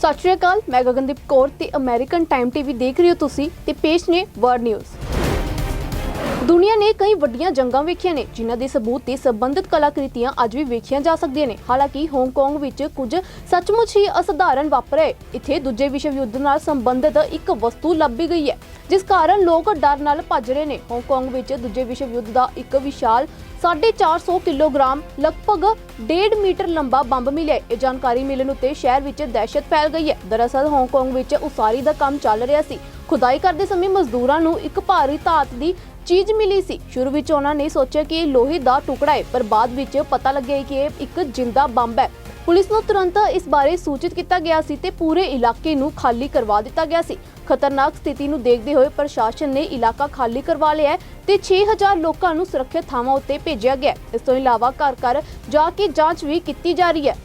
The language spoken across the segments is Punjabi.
ਸਤਿ ਸ਼੍ਰੀ ਅਕਾਲ, ਮੈਂ ਗਗਨਦੀਪ ਕੌਰ ਤੇ ਅਮਰੀਕਨ ਟਾਈਮ ਟੀਵੀ ਦੇਖ ਰਹੇ ਹੋ ਤੁਸੀਂ ਤੇ ਪੇਸ਼ ਨੇ ਵਰਡ ਨਿਊਜ਼ ਦੁਨੀਆ ਨੇ ਕਈ ਵੱਡੀਆਂ ਜੰਗਾਂ ਵੇਖੀਆਂ ਨੇ, ਜਿਨ੍ਹਾਂ ਦੇ ਸਬੂਤ ਤੇ ਸੰਬੰਧਿਤ ਕਲਾਕ੍ਰਿਤੀਆਂ ਅੱਜ ਵੀ ਵੇਖੀਆਂ ਜਾ ਸਕਦੀਆਂ ਨੇ। ਹਾਲਾਂਕਿ ਹਾਂਗਕਾਂਗ ਵਿੱਚ ਕੁਝ ਸੱਚਮੁੱਚ ਹੀ ਅਸਧਾਰਨ ਵਾਪਰਿਆ ਇੱਥੇ ਦੂਜੇ ਵਿਸ਼ਵ ਯੁੱਧ ਨਾਲ ਸੰਬੰਧਿਤ ਇੱਕ ਵਸਤੂ ਲੱਭੀ ਗਈ ਹੈ, ਜਿਸ ਕਾਰਨ ਲੋਕ ਡਰ ਨਾਲ ਭੱਜ ਰਹੇ ਨੇ। ਹਾਂਗਕਾਂਗ ਵਿੱਚ ਦੂਜੇ ਵਿਸ਼ਵ ਯੁੱਧ ਦਾ ਇੱਕ ਵਿਸ਼ਾਲ 450 ਕਿਲੋਗ੍ਰਾਮ, ਲਗਭਗ 1.5 ਮੀਟਰ ਲੰਬਾ ਬੰਬ ਮਿਲਿਆ ਇਹ ਜਾਣਕਾਰੀ ਮਿਲਣ ਉੱਤੇ ਸ਼ਹਿਰ ਵਿੱਚ ਦਹਿਸ਼ਤ ਫੈਲ ਗਈ ਹੈ। ਦਰਅਸਲ ਹਾਂਗਕਾਂਗ ਵਿੱਚ ਉਸਾਰੀ ਦਾ ਕੰਮ ਚੱਲ ਰਿਹਾ ਸੀ। ਖੁਦਾਈ ਕਰਦੇ ਸਮੇਂ ਮਜ਼ਦੂਰਾਂ ਨੂੰ ਇੱਕ ਭਾਰੀ ਧਾਤ ਦੀ ਚੀਜ਼ ਮਿਲੀ ਸੀ। ਸ਼ੁਰੂ ਵਿੱਚ ਉਹਨਾਂ ਨੇ ਸੋਚਿਆ ਕਿ ਇਹ ਲੋਹੇ ਦਾ ਟੁਕੜਾ ਹੈ, ਪਰ ਬਾਅਦ ਵਿੱਚ ਪਤਾ ਲੱਗਿਆ ਕਿ ਇਹ ਇੱਕ ਜਿੰਦਾ ਬੰਬ ਹੈ। ਪੁਲਿਸ ਨੂੰ ਤੁਰੰਤ ਇਸ ਬਾਰੇ ਸੂਚਿਤ ਕੀਤਾ ਗਿਆ ਸੀ ਤੇ ਪੂਰੇ ਇਲਾਕੇ ਨੂੰ ਖਾਲੀ ਕਰਵਾ ਦਿੱਤਾ ਗਿਆ ਸੀ। ਖਤਰਨਾਕ ਸਥਿਤੀ ਨੂੰ ਦੇਖਦੇ ਹੋਏ ਪ੍ਰਸ਼ਾਸਨ ਨੇ ਇਲਾਕਾ ਖਾਲੀ ਕਰਵਾ ਲਿਆ ਹੈ ਤੇ 6000 ਲੋਕਾਂ ਨੂੰ ਸੁਰੱਖਿਅਤ ਥਾਵਾਂ ਉੱਤੇ ਭੇਜਿਆ ਗਿਆ ਇਸ ਤੋਂ ਇਲਾਵਾ ਘਰ ਘਰ ਜਾ ਕੇ ਜਾਂਚ ਵੀ ਕੀਤੀ ਜਾ ਰਹੀ ਹੈ।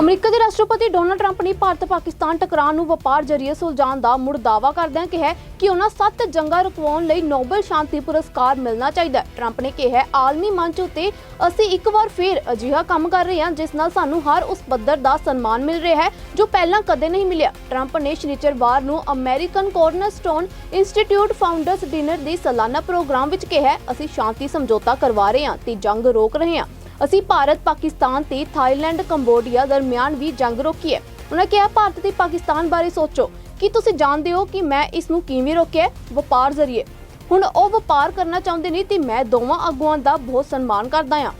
ਅਮਰੀਕਾ ਦੇ ਰਾਸ਼ਟਰਪਤੀ ਡੋਨਾਲਡ ਟਰੰਪ ਨੇ ਭਾਰਤ ਪਾਕਿਸਤਾਨ ਟਕਰਾਅ ਨੂੰ ਵਪਾਰ ਜ਼ਰੀਏ ਸੁਲਝਾਉਣ ਦਾ ਮੁੜ ਦਾਅਵਾ ਕਰਦਿਆਂ ਕਿਹਾ ਕਿ ਉਹਨਾਂ ਸੱਤ ਜੰਗਾਂ ਰੁਕਵਾਉਣ ਲਈ ਨੋਬਲ ਸ਼ਾਂਤੀ ਪੁਰਸਕਾਰ ਮਿਲਣਾ ਚਾਹੀਦਾ ਹੈ। ਟਰੰਪ ਨੇ ਕਿਹਾ, ਆਲਮੀ ਮੰਚ ਉੱਤੇ ਅਸੀਂ ਇੱਕ ਵਾਰ ਫੇਰ ਅਜਿਹਾ ਕੰਮ ਕਰ ਰਹੇ ਹਾਂ, ਜਿਸ ਨਾਲ ਸਾਨੂੰ ਹਰ ਉਸ ਪੱਧਰ ਦਾ ਸਨਮਾਨ ਮਿਲ ਰਿਹਾ ਹੈ, ਜੋ ਪਹਿਲਾਂ ਕਦੇ ਨਹੀਂ ਮਿਲਿਆ। ਟਰੰਪ ਨੇ ਸ਼ਨੀਚਰਵਾਰ ਨੂੰ American Cornerstone Institute founders dinner ਦੇ ਸਾਲਾਨਾ ਪ੍ਰੋਗਰਾਮ ਵਿੱਚ ਕਿਹਾ, ਅਸੀਂ ਸ਼ਾਂਤੀ ਸਮਝੌਤਾ ਕਰਵਾ ਰਹੇ ਹਾਂ ਤੇ ਜੰਗ ਰੋਕ ਰਹੇ ਹਾਂ। ਅਸੀਂ ਭਾਰਤ, ਪਾਕਿਸਤਾਨ ਤੇ ਥਾਈਲੈਂਡ, ਕੰਬੋਡੀਆ ਦਰਮਿਆਨ ਵੀ ਜੰਗ ਰੋਕੀ ਹੈ। ਉਹਨਾਂ ਕਿਹਾ, ਭਾਰਤ ਤੇ ਪਾਕਿਸਤਾਨ ਬਾਰੇ ਸੋਚੋ। ਕਿ ਤੁਸੀਂ ਜਾਣਦੇ ਹੋ ਕਿ ਮੈਂ ਇਸ ਨੂੰ ਕਿਵੇਂ ਰੋਕਿਆ ਵਪਾਰ ਜ਼ਰੀਏ। ਹੁਣ ਉਹ ਵਪਾਰ ਕਰਨਾ ਚਾਹੁੰਦੇ ਨੇ ਤੇ ਮੈਂ ਦੋਵਾਂ ਆਗੂਆਂ ਦਾ ਬਹੁਤ ਸਨਮਾਨ ਕਰਦਾ ਹਾਂ।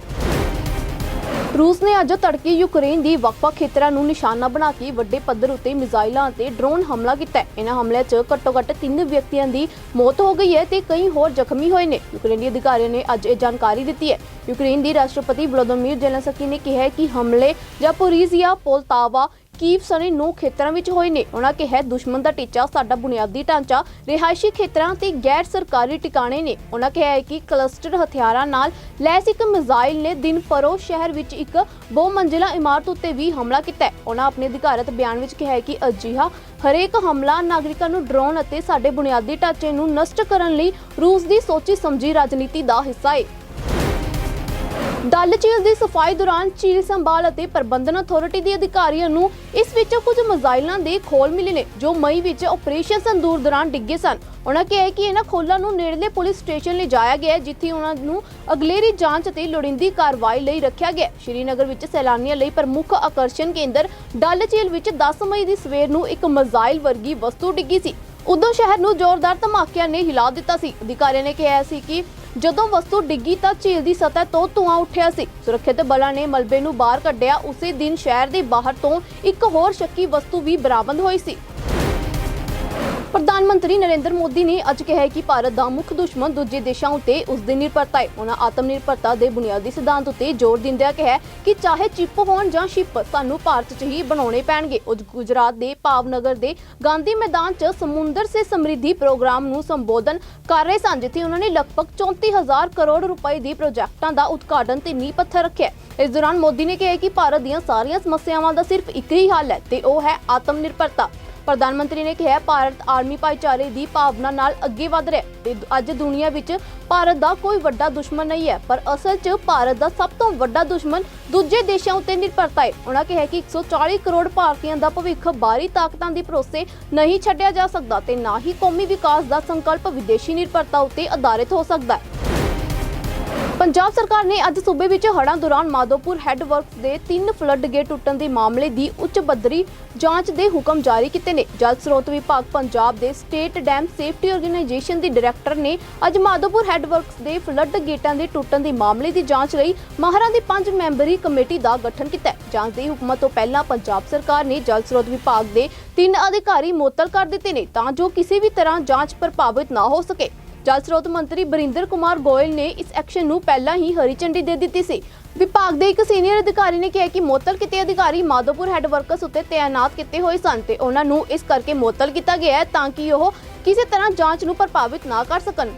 ਰੂਸ ਨੇ ਅੱਜ ਤੜਕੇ ਯੂਕਰੇਨ ਦੀ ਵੱਖ-ਵੱਖ ਖੇਤਰਾਂ ਨੂੰ ਨਿਸ਼ਾਨਾ ਬਣਾ ਕੇ ਵੱਡੇ ਪੱਧਰ ਉੱਤੇ ਮਿਜ਼ਾਈਲਾਂ ਅਤੇ ਡਰੋਨ ਹਮਲਾ ਕੀਤਾ ਹੈ। ਇਹਨਾਂ ਹਮਲਿਆਂ 'ਚ ਘੱਟੋ-ਘੱਟ 3 ਵਿਅਕਤੀਆਂ ਦੀ ਮੌਤ ਹੋ ਗਈ ਹੈ ਤੇ ਕਈ ਹੋਰ ਜ਼ਖਮੀ ਹੋਏ ਨੇ ਯੂਕਰੇਨੀ ਅਧਿਕਾਰੀਆਂ ਨੇ ਅੱਜ ਇਹ ਜਾਣਕਾਰੀ ਦਿੱਤੀ ਹੈ ਯੂਕਰੇਨ ਦੀ ਰਾਸ਼ਟਰਪਤੀ ਵਲੋਦੀਮੀਰ ਜ਼ੈਲੈਂਸਕੀ ਨੇ ਕਿਹਾ ਹੈ ਕਿ ਹਮਲੇ ਜਾਪੋਰੀਜ਼ੀਆ ਪੋਲਤਾਵਾ ਕੀਵ ਸਣੇ ਨੌ ਖੇਤਰਾਂ ਵਿੱਚ ਹੋਏ ਨੇ? ਉਹਨਾਂ ਕਿਹਾ, ਦੁਸ਼ਮਣ ਦਾ ਟੀਚਾ ਸਾਡਾ ਬੁਨਿਆਦੀ ਢਾਂਚਾ, ਰਿਹਾਇਸ਼ੀ ਖੇਤਰਾਂ ਤੇ ਗੈਰ ਸਰਕਾਰੀ ਟਿਕਾਣੇ ਨੇ। ਉਹਨਾਂ ਕਿਹਾ ਹੈ ਕਿ ਕਲਸਟਰ ਹਥਿਆਰਾਂ ਨਾਲ ਲੈਸ ਇੱਕ ਮਿਜ਼ਾਈਲ ਨੇ ਦਿਨ ਪਰੋ ਸ਼ਹਿਰ ਵਿੱਚ ਇੱਕ ਬਹੁ ਮੰਜ਼ਿਲਾ ਇਮਾਰਤ ਉੱਤੇ ਵੀ ਹਮਲਾ ਕੀਤਾ ਹੈ। ਉਹਨਾਂ ਆਪਣੇ ਅਧਿਕਾਰਤ ਬਿਆਨ ਵਿੱਚ ਕਿਹਾ ਹੈ ਕਿ ਅਜਿਹਾ ਹਰੇਕ ਹਮਲਾ ਨਾਗਰਿਕਾਂ ਨੂੰ ਡਰਾਉਣ ਅਤੇ ਸਾਡੇ ਬੁਨਿਆਦੀ ਢਾਂਚੇ ਨੂੰ ਨਸ਼ਟ ਕਰਨ ਲਈ ਰੂਸ ਦੀ ਸੋਚੀ ਸਮਝੀ ਰਾਜਨੀਤੀ ਦਾ ਹਿੱਸਾ ਹੈ ਡੱਲ ਝੀਲ ਦੀ ਸਫ਼ਾਈ ਦੌਰਾਨ ਝੀਲ ਸੰਭਾਲ ਅਤੇ ਪ੍ਰਬੰਧਨ ਅਥਾਰਟੀ ਦੇ ਅਧਿਕਾਰੀਆਂ ਨੂੰ ਇਸ ਵਿੱਚ ਕੁਝ ਮਿਜ਼ਾਈਲਾਂ ਦੇ ਖੋਲ ਮਿਲੇ ਨੇ, ਜੋ ਮਈ ਵਿੱਚ ਆਪਰੇਸ਼ਨ ਸੰਦੂਰ ਦੌਰਾਨ ਡਿੱਗੇ ਸਨ। ਉਹਨਾਂ ਕਿਹਾ ਕਿ ਇਹਨਾਂ ਖੋਲਾਂ ਨੂੰ ਨੇੜਲੇ ਪੁਲਿਸ ਸਟੇਸ਼ਨ ਲਿਜਾਇਆ ਗਿਆ ਜਿੱਥੇ ਉਹਨਾਂ ਨੂੰ ਅਗਲੇਰੀ ਜਾਂਚ ਅਤੇ ਲੋੜੀਂਦੀ ਕਾਰਵਾਈ ਲਈ ਰੱਖਿਆ ਗਿਆ ਹੈ। ਸ਼੍ਰੀਨਗਰ ਵਿੱਚ ਸੈਲਾਨੀਆਂ ਲਈ ਪ੍ਰਮੁੱਖ ਆਕਰਸ਼ਣ ਕੇਂਦਰ ਡਲ ਝੀਲ ਵਿੱਚ 10 ਮਈ ਦੀ ਸਵੇਰ ਨੂੰ ਇੱਕ ਮਿਜ਼ਾਈਲ ਵਰਗੀ ਵਸਤੂ ਡਿੱਗੀ ਸੀ। ਉਦੋਂ ਸ਼ਹਿਰ ਨੂੰ ਜ਼ੋਰਦਾਰ ਧਮਾਕਿਆਂ ਨੇ ਹਿਲਾ ਦਿੱਤਾ ਸੀ। ਅਧਿਕਾਰੀਆਂ ਨੇ ਕਿਹਾ ਸੀ ਕਿ ਜਦੋਂ ਵਸਤੂ ਡਿੱਗੀ ਤਾਂ ਝੀਲ ਦੀ ਸਤਹ ਤੋਂ ਧੂਆਂ ਉੱਠਿਆ ਸੀ। ਸੁਰੱਖਿਅਤ ਬਲਾਂ ਨੇ ਮਲਬੇ ਨੂੰ ਬਾਹਰ ਕੱਢਿਆ। ਉਸੇ ਦਿਨ ਸ਼ਹਿਰ ਦੇ ਬਾਹਰ ਤੋਂ ਇੱਕ ਹੋਰ ਸ਼ੱਕੀ ਵਸਤੂ ਵੀ ਬਰਾਮਦ ਹੋਈ ਸੀ। ਪ੍ਰਧਾਨ ਮੰਤਰੀ ਨਰਿੰਦਰ ਮੋਦੀ ਨੇ ਅੱਜ ਕਿਹਾ ਕਿ ਭਾਰਤ ਦਾ ਮੁੱਖ ਦੁਸ਼ਮਣ ਦੂਜੇ ਦੇਸ਼ਾਂ ਉੱਤੇ ਉਸ ਦੀ ਨਿਰਭਰਤਾ ਹੈ। ਉਹਨਾਂ ਆਤਮ ਨਿਰਭਰਤਾ ਦੇ ਬੁਨਿਆਦੀ ਸਿਧਾਂਤ ਉੱਤੇ ਜ਼ੋਰ ਦਿੰਦਿਆਂ ਕਿਹਾ ਕਿ ਚਾਹੇ ਚਿੱਪ ਹੋਣ ਜਾਂ ਸ਼ਿਪ ਸਾਨੂੰ ਭਾਰਤ 'ਚ ਹੀ ਬਣਾਉਣੇ ਪੈਣਗੇ। ਉਹ ਗੁਜਰਾਤ ਦੇ ਭਾਵਨਗਰ ਦੇ ਗਾਂਧੀ ਮੈਦਾਨ 'ਚ ਸਮੁੰਦਰ ਸੇ ਸਮਰਿੱਧੀ ਪ੍ਰੋਗਰਾਮ ਨੂੰ ਸੰਬੋਧਨ ਕਰ ਰਹੇ ਸਨ, ਜਿੱਥੇ ਉਹਨਾਂ ਨੇ ਲਗਭਗ 34000 ਕਰੋੜ ਰੁਪਏ ਦੇ ਪ੍ਰੋਜੈਕਟਾਂ ਦਾ ਉਦਘਾਟਨ ਤੇ ਨੀਂਹ ਪੱਥਰ ਰੱਖਿਆ ਇਸ ਦੌਰਾਨ ਮੋਦੀ ਨੇ ਕਿਹਾ ਕਿ ਭਾਰਤ ਦੀਆਂ ਸਾਰੀਆਂ ਸਮੱਸਿਆਵਾਂ ਦਾ ਸਿਰਫ ਇੱਕ ਹੀ ਹੱਲ ਹੈ, ਤੇ ਉਹ ਹੈ ਆਤਮ ਨਿਰਭਰਤਾ। ਪ੍ਰਧਾਨ ਮੰਤਰੀ ਨੇ ਕਿਹਾ, ਭਾਰਤ ਆਰਮੀ ਭਾਈਚਾਰੇ ਦੀ ਭਾਵਨਾ ਨਾਲ ਅੱਗੇ ਵਧ ਰਿਹਾ ਤੇ ਅੱਜ ਦੁਨੀਆ ਵਿੱਚ ਭਾਰਤ ਦਾ ਕੋਈ ਵੱਡਾ ਦੁਸ਼ਮਣ ਨਹੀਂ ਹੈ, ਪਰ ਅਸਲ 'ਚ ਭਾਰਤ ਦਾ ਸਭ ਤੋਂ ਵੱਡਾ ਦੁਸ਼ਮਣ ਦੂਜੇ ਦੇਸ਼ਾਂ ਉੱਤੇ ਨਿਰਭਰਤਾ ਹੈ। ਉਹਨਾਂ ਕਿਹਾ ਕਿ 140 ਕਰੋੜ ਭਾਰਤੀਆਂ ਦਾ ਭਵਿੱਖ ਬਾਹਰੀ ਤਾਕਤਾਂ ਦੀ ਭਰੋਸੇ ਨਹੀਂ ਛੱਡਿਆ ਜਾ ਸਕਦਾ ਤੇ ਨਾ ਹੀ ਕੌਮੀ ਵਿਕਾਸ ਦਾ ਸੰਕਲਪ ਵਿਦੇਸ਼ੀ ਨਿਰਭਰਤਾ ਉੱਤੇ ਆਧਾਰਿਤ ਹੋ ਸਕਦਾ ਹੈ। ਪੰਜਾਬ ਸਰਕਾਰ ਨੇ ਅੱਜ ਸੂਬੇ ਵਿੱਚ ਹੜ੍ਹਾਂ ਦੌਰਾਨ ਮਾਧੋਪੁਰ ਹੈੱਡ ਵਰਕਸ ਦੇ ਤਿੰਨ ਫਲੱਡ ਗੇਟ ਟੁੱਟਣ ਦੇ ਮਾਮਲੇ ਦੀ ਉੱਚ ਪੱਧਰੀ ਜਾਂਚ ਦੇ ਹੁਕਮ ਜਾਰੀ ਕੀਤੇ ਨੇ। ਜਲ ਸਰੋਤ ਵਿਭਾਗ ਪੰਜਾਬ ਦੇ ਸਟੇਟ ਡੈਮ ਸੇਫਟੀ ਆਰਗੇਨਾਈਜੇਸ਼ਨ ਦੀ ਡਾਇਰੈਕਟਰ ਨੇ ਅੱਜ ਮਾਧੋਪੁਰ ਹੈੱਡ ਵਰਕਸ ਦੇ ਫਲੱਡ ਗੇਟਾਂ ਦੇ ਟੁੱਟਣ ਦੇ ਮਾਮਲੇ ਦੀ ਜਾਂਚ ਲਈ ਮਾਹਰਾਂ ਦੀ ਪੰਜ ਮੈਂਬਰੀ ਕਮੇਟੀ ਦਾ ਗਠਨ ਕੀਤਾ ਜਾਂਚ ਦੇ ਹੁਕਮਾਂ ਤੋਂ ਪਹਿਲਾਂ ਪੰਜਾਬ ਸਰਕਾਰ ਨੇ ਜਲ ਸਰੋਤ ਵਿਭਾਗ ਦੇ ਤਿੰਨ ਅਧਿਕਾਰੀ ਮੁਅੱਤਲ ਕਰ ਦਿੱਤੇ ਨੇ ਤਾਂ ਜੋ ਕਿਸੇ ਵੀ ਤਰ੍ਹਾਂ ਜਾਂਚ ਪ੍ਰਭਾਵਿਤ ਨਾ ਹੋ ਸਕੇ। ਜਲ ਸਰੋਤ ਮੰਤਰੀ ਬਰਿੰਦਰ ਕੁਮਾਰ ਗੋਇਲ ਨੇ ਇਸ ਐਕਸ਼ਨ ਨੂੰ ਪਹਿਲਾਂ ਹੀ ਹਰੀ ਝੰਡੀ ਦੇ ਦਿੱਤੀ ਸੀ। ਵਿਭਾਗ ਦੇ ਇੱਕ ਸੀਨੀਅਰ ਅਧਿਕਾਰੀ ਨੇ ਕਿਹਾ ਕਿ ਮੁਅੱਤਲ ਕੀਤੇ ਅਧਿਕਾਰੀ ਮਾਧੋਪੁਰ ਹੈੱਡ ਵਰਕਸ ਉੱਤੇ ਤਾਇਨਾਤ ਕੀਤੇ ਹੋਏ ਸਨ ਤੇ ਉਹਨਾਂ ਨੂੰ ਇਸ ਕਰਕੇ ਮੁਅੱਤਲ ਕੀਤਾ ਗਿਆ ਹੈ ਤਾਂ ਕਿ ਉਹ ਕਿਸੇ ਤਰ੍ਹਾਂ ਜਾਂਚ ਨੂੰ ਪ੍ਰਭਾਵਿਤ ਨਾ ਕਰ ਸਕਣ।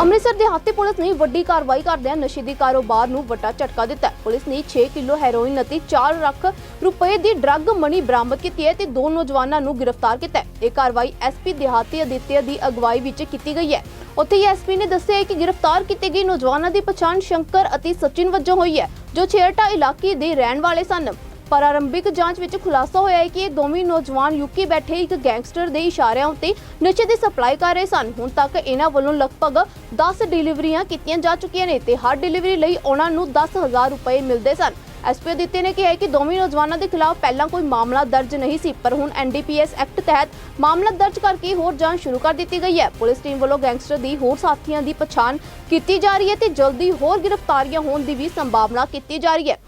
ਅੰਮ੍ਰਿਤਸਰ ਦੇ ਹਾਤੀ ਪੁਲਿਸ ਨੇ ਵੱਡੀ ਕਾਰਵਾਈ ਕਰਦਿਆਂ ਨਸ਼ੇ ਦੀ ਕਾਰੋਬਾਰ ਨੂੰ ਵੱਡਾ ਝਟਕਾ ਦਿੱਤਾ ਪੁਲਿਸ ਨੇ 6 ਕਿਲੋ ਹੈਰੋਇਨ ਅਤੇ 4 ਲੱਖ ਰੁਪਏ ਦੀ ਡਰੱਗ ਮਨੀ ਬਰਾਮਦ ਕੀਤੀ ਹੈ ਤੇ ਦੋ ਨੌਜਵਾਨਾਂ ਨੂੰ ਗ੍ਰਿਫਤਾਰ ਕੀਤਾ ਹੈ। ਇਹ ਕਾਰਵਾਈ ਐਸਪੀ ਦਿਹਾਤੀ ਅਦਿੱਤਿਆ ਦੀ ਅਗਵਾਈ ਵਿੱਚ ਕੀਤੀ ਗਈ ਹੈ। ਉੱਥੇ ਹੀ ਐਸਪੀ ਨੇ ਦੱਸਿਆ ਹੈ ਕਿ ਗ੍ਰਿਫਤਾਰ ਕੀਤੇ ਗਏ ਨੌਜਵਾਨਾਂ ਦੀ ਪਛਾਣ ਸ਼ੰਕਰ ਅਤੇ ਸਚਿਨ ਵਜੋਂ ਹੋਈ ਹੈ, ਜੋ ਛੇਹਰਟਾ ਇਲਾਕੇ ਦੇ ਰਹਿਣ ਵਾਲੇ ਸਨ। ਪ੍ਰਾਰੰਭਿਕ ਜਾਂਚ ਵਿੱਚ ਖੁਲਾਸਾ ਹੋਇਆ ਹੈ ਕਿ ਇਹ ਦੋਵੇਂ ਨੌਜਵਾਨ ਯੂਕੇ ਬੈਠੇ ਇੱਕ ਗੈਂਗਸਟਰ ਦੇ ਇਸ਼ਾਰਿਆਂ ਉੱਤੇ ਨਸ਼ੇ ਦੀ ਸਪਲਾਈ ਕਰ ਰਹੇ ਸਨ। ਹੁਣ ਤੱਕ ਇਹਨਾਂ ਵੱਲੋਂ ਲਗਭਗ 10 ਡਿਲੀਵਰੀਆਂ ਕੀਤੀਆਂ ਜਾ ਚੁੱਕੀਆਂ ਨੇ ਤੇ ਹਰ ਡਿਲੀਵਰੀ ਲਈ ਉਹਨਾਂ ਨੂੰ 10000 ਰੁਪਏ ਮਿਲਦੇ ਸਨ। ਐਸਪੀ ਦਿੱਤੇ ਨੇ ਕਿਹਾ ਕਿ ਦੋਵੇਂ ਨੌਜਵਾਨਾਂ ਦੇ ਖਿਲਾਫ ਪਹਿਲਾਂ ਕੋਈ ਮਾਮਲਾ ਦਰਜ ਨਹੀਂ ਸੀ, ਪਰ ਹੁਣ ਐਨਡੀਪੀਐਸ ਐਕਟ ਤਹਿਤ ਮਾਮਲਾ ਦਰਜ ਕਰਕੇ ਹੋਰ ਜਾਂਚ ਸ਼ੁਰੂ ਕਰ ਦਿੱਤੀ ਗਈ ਹੈ। ਪੁਲਿਸ ਟੀਮ ਵੱਲੋਂ ਗੈਂਗਸਟਰ ਦੀ ਹੋਰ ਸਾਥੀਆਂ ਦੀ ਪਛਾਣ ਕੀਤੀ ਜਾ ਰਹੀ ਹੈ ਤੇ ਜਲਦੀ ਹੋਰ ਗ੍ਰਿਫਤਾਰੀਆਂ ਹੋਣ ਦੀ ਵੀ ਸੰਭਾਵਨਾ ਕੀਤੀ ਜਾ ਰਹੀ ਹੈ।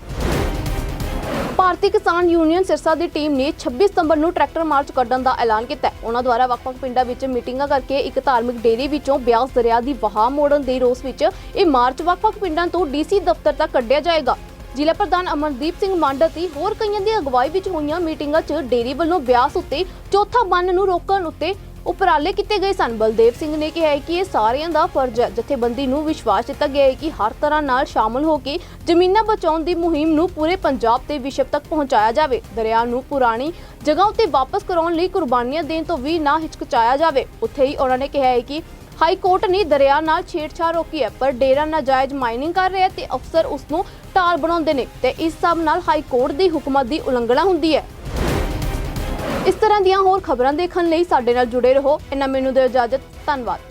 ਭਾਰਤੀ ਕਿਸਾਨ ਯੂਨੀਅਨ ਸਿਰਸਾ ਦੀ ਟੀਮ ਨੇ 26 ਸਤੰਬਰ ਨੂੰ ਟਰੈਕਟਰ ਮਾਰਚ ਕੱਢਣ ਦਾ ਐਲਾਨ ਕੀਤਾ ਹੈ। ਉਹਨਾਂ ਦੁਆਰਾ ਵੱਖ-ਵੱਖ ਪਿੰਡਾਂ ਵਿੱਚ ਮੀਟਿੰਗਾਂ ਕਰਕੇ ਇੱਕ ਧਾਰਮਿਕ ਡੇਰੇ ਵਿੱਚੋਂ ਬਿਆਸ ਦਰਿਆ ਦੀ ਵਹਾਅ ਮੋੜਨ ਦੇ ਰੋਸ ਵਿੱਚ ਇਹ ਮਾਰਚ ਵੱਖ-ਵੱਖ ਪਿੰਡਾਂ ਤੋਂ ਡੀਸੀ ਦਫ਼ਤਰ ਤੱਕ ਕੱਢਿਆ ਜਾਏਗਾ। ਜ਼ਿਲ੍ਹਾ ਪ੍ਰਧਾਨ ਅਮਨਦੀਪ ਸਿੰਘ ਮੰਡ ਅਤੇ ਹੋਰ ਕਈਆਂ ਦੀ ਅਗਵਾਈ ਵਿੱਚ ਹੋਈਆਂ ਮੀਟਿੰਗਾਂ 'ਚ ਡੇਰੀ ਵੱਲੋਂ ਬਿਆਸ ਉੱਤੇ ਚੌਥਾ ਬੰਨ ਨੂੰ ਰੋਕਣ ਉੱਤੇ ਉਪਰਾਲੇ ਕੀਤੇ ਗਏ ਸਨ। ਬਲਦੇਵ ਸਿੰਘ ਨੇ ਕਿਹਾ ਕਿ ਇਹ ਸਾਰਿਆਂ ਦਾ ਫਰਜ਼ ਹੈ। ਜਥੇਬੰਦੀ ਨੂੰ ਵਿਸ਼ਵਾਸ ਦਿੱਤਾ ਗਿਆ ਹੈ ਕਿ ਹਰ ਤਰ੍ਹਾਂ ਨਾਲ ਸ਼ਾਮਲ ਹੋ ਕੇ ਜ਼ਮੀਨਾਂ ਬਚਾਉਣ ਦੀ ਮੁਹਿੰਮ ਨੂੰ ਪੂਰੇ ਪੰਜਾਬ ਤੇ ਵਿਸ਼ਵ ਤੱਕ ਪਹੁੰਚਾਇਆ ਜਾਵੇ। ਦਰਿਆ ਨੂੰ ਪੁਰਾਣੀ ਜਗ੍ਹਾ ਉੱਤੇ ਵਾਪਸ ਕਰਾਉਣ ਲਈ ਕੁਰਬਾਨੀਆਂ ਦੇਣ ਤੋਂ ਵੀ ਨਾ ਹਿਚਕਚਾਇਆ ਜਾਵੇ। ਉੱਥੇ ਹੀ ਉਹਨਾਂ ਨੇ ਕਿਹਾ ਹੈ ਕਿ ਹਾਈ ਕੋਰਟ ਨੇ ਦਰਿਆ ਨਾਲ ਛੇੜਛਾੜ ਰੋਕੀ ਹੈ, ਪਰ ਡੇਰਾ ਨਾਜਾਇਜ਼ ਮਾਈਨਿੰਗ ਕਰ ਰਿਹਾ ਤੇ ਅਫਸਰ ਉਸ ਨੂੰ ਢਾਲ ਬਣਾਉਂਦੇ ਨੇ ਤੇ ਇਸ ਸਭ ਨਾਲ ਹਾਈ ਕੋਰਟ ਦੇ ਹੁਕਮਾਂ ਦੀ ਉਲੰਘਣਾ ਹੁੰਦੀ ਹੈ। ਇਸ ਤਰ੍ਹਾਂ ਦੀਆਂ ਹੋਰ ਖਬਰਾਂ ਦੇਖਣ ਲਈ ਸਾਡੇ ਨਾਲ ਜੁੜੇ ਰਹੋ। ਇਹਨਾਂ ਮੈਨੂੰ ਦਿਓ ਇਜਾਜ਼ਤ। ਧੰਨਵਾਦ।